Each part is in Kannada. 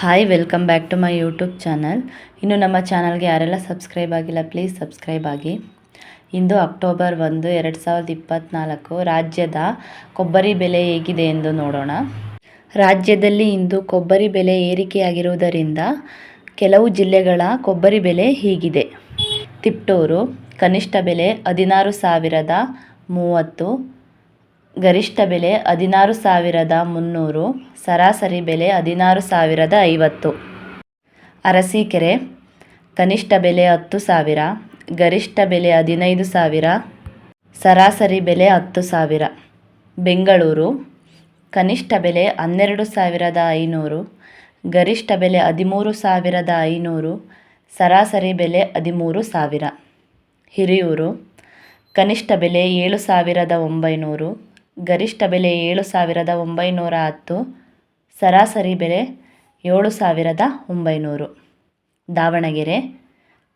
Hi welcome back to my YouTube channel ಇನ್ನು ನಮ್ಮ ಚಾನಲ್ಗೆ ಯಾರೆಲ್ಲ ಸಬ್ಸ್ಕ್ರೈಬ್ ಆಗಿಲ್ಲ ಪ್ಲೀಸ್ ಸಬ್ಸ್ಕ್ರೈಬ್ ಆಗಿ. ಇಂದು ಅಕ್ಟೋಬರ್ ಒಂದು, ಎರಡು ಸಾವಿರದ ಇಪ್ಪತ್ತ್ನಾಲ್ಕು ರಾಜ್ಯದ ಕೊಬ್ಬರಿ ಬೆಲೆ ಹೇಗಿದೆ ಎಂದು ನೋಡೋಣ. ರಾಜ್ಯದಲ್ಲಿ ಇಂದು ಕೊಬ್ಬರಿ ಬೆಲೆ ಏರಿಕೆಯಾಗಿರುವುದರಿಂದ ಕೆಲವು ಜಿಲ್ಲೆಗಳ ಕೊಬ್ಬರಿ ಬೆಲೆ ಹೀಗಿದೆ. ತಿಪ್ಟೂರು ಕನಿಷ್ಠ ಬೆಲೆ ಹದಿನಾರು ಸಾವಿರದ ಮೂವತ್ತು ಗರಿಷ್ಠ ಬೆಲೆ ಹದಿನಾರು ಸಾವಿರದ ಮುನ್ನೂರು, ಸರಾಸರಿ ಬೆಲೆ ಹದಿನಾರು ಸಾವಿರದ ಐವತ್ತು. ಅರಸೀಕೆರೆ, ಕನಿಷ್ಠ ಬೆಲೆ ಹತ್ತು ಸಾವಿರ, ಗರಿಷ್ಠ ಬೆಲೆ ಹದಿನೈದು ಸಾವಿರ, ಸರಾಸರಿ ಬೆಲೆ ಹತ್ತು ಸಾವಿರ. ಬೆಂಗಳೂರು, ಕನಿಷ್ಠ ಬೆಲೆ ಹನ್ನೆರಡು ಸಾವಿರದ ಐನೂರು, ಗರಿಷ್ಠ ಬೆಲೆ ಹದಿಮೂರು ಸಾವಿರದ ಐನೂರು, ಸರಾಸರಿ ಬೆಲೆ ಹದಿಮೂರು ಸಾವಿರ. ಹಿರಿಯೂರು, ಕನಿಷ್ಠ ಬೆಲೆ ಏಳು ಸಾವಿರದ ಒಂಬೈನೂರು ಗರಿಷ್ಠ ಬೆಲೆ ಏಳು ಸಾವಿರದ ಒಂಬೈನೂರ ಹತ್ತು, ಸರಾಸರಿ ಬೆಲೆ ಏಳು ಸಾವಿರದ ಒಂಬೈನೂರು. ದಾವಣಗೆರೆ,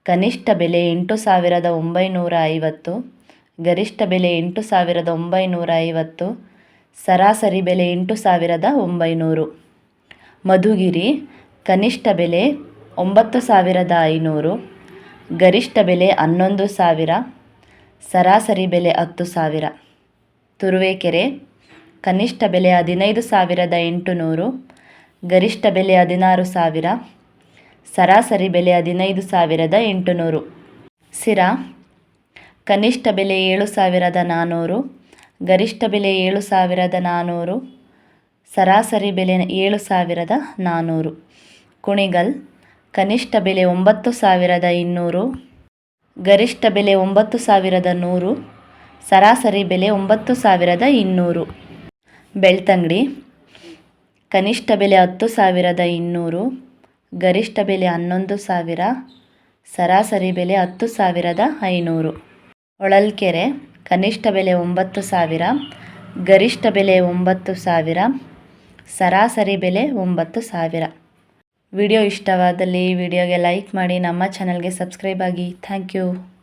ಕನಿಷ್ಠ ಬೆಲೆ ಎಂಟು ಸಾವಿರದ ಒಂಬೈನೂರ ಐವತ್ತು, ಗರಿಷ್ಠ ಬೆಲೆ ಎಂಟು ಸಾವಿರದ ಒಂಬೈನೂರ ಐವತ್ತು, ಸರಾಸರಿ ಬೆಲೆ ಎಂಟು ಸಾವಿರದ ಒಂಬೈನೂರು. ಮಧುಗಿರಿ, ಕನಿಷ್ಠ ಬೆಲೆ ಒಂಬತ್ತು ಸಾವಿರದ ಐನೂರು, ಗರಿಷ್ಠ ಬೆಲೆ ಹನ್ನೊಂದು ಸಾವಿರ, ಸರಾಸರಿ ಬೆಲೆ ಹತ್ತು ಸಾವಿರ. ತುರುವೇಕೆರೆ, ಕನಿಷ್ಠ ಬೆಲೆ ಹದಿನೈದು ಸಾವಿರದ ಎಂಟುನೂರು, ಗರಿಷ್ಠ ಬೆಲೆ ಹದಿನಾರು ಸಾವಿರ, ಸರಾಸರಿ ಬೆಲೆ ಹದಿನೈದು ಸಾವಿರದ ಎಂಟುನೂರು. ಸಿರಾ, ಕನಿಷ್ಠ ಬೆಲೆ ಏಳು ಸಾವಿರದ ನಾನ್ನೂರು ಗರಿಷ್ಠ ಬೆಲೆ ಏಳು ಸಾವಿರದ ನಾನ್ನೂರು ಸರಾಸರಿ ಬೆಲೆ ಏಳು ಸಾವಿರದ ನಾನ್ನೂರು ಕುಣಿಗಲ್, ಕನಿಷ್ಠ ಬೆಲೆ ಒಂಬತ್ತು ಸಾವಿರದ ಇನ್ನೂರು, ಗರಿಷ್ಠ ಬೆಲೆ ಒಂಬತ್ತು ಸಾವಿರದ ನೂರು ಸರಾಸರಿ ಬೆಲೆ ಒಂಬತ್ತು ಸಾವಿರದ ಇನ್ನೂರು. ಬೆಳ್ತಂಗಡಿ, ಕನಿಷ್ಠ ಬೆಲೆ ಹತ್ತು ಸಾವಿರದ ಇನ್ನೂರು, ಗರಿಷ್ಠ ಬೆಲೆ ಹನ್ನೊಂದು ಸಾವಿರ, ಸರಾಸರಿ ಬೆಲೆ ಹತ್ತು ಸಾವಿರದ ಐನೂರು. ಹೊಳಲ್ಕೆರೆ, ಕನಿಷ್ಠ ಬೆಲೆ ಒಂಬತ್ತು ಸಾವಿರ, ಗರಿಷ್ಠ ಬೆಲೆ ಒಂಬತ್ತು ಸಾವಿರ, ಸರಾಸರಿ ಬೆಲೆ ಒಂಬತ್ತು ಸಾವಿರ. ವಿಡಿಯೋ ಇಷ್ಟವಾದಲ್ಲಿ ವಿಡಿಯೋಗೆ ಲೈಕ್ ಮಾಡಿ ನಮ್ಮ ಚಾನಲ್ಗೆ ಸಬ್ಸ್ಕ್ರೈಬ್ ಆಗಿ. Thank you.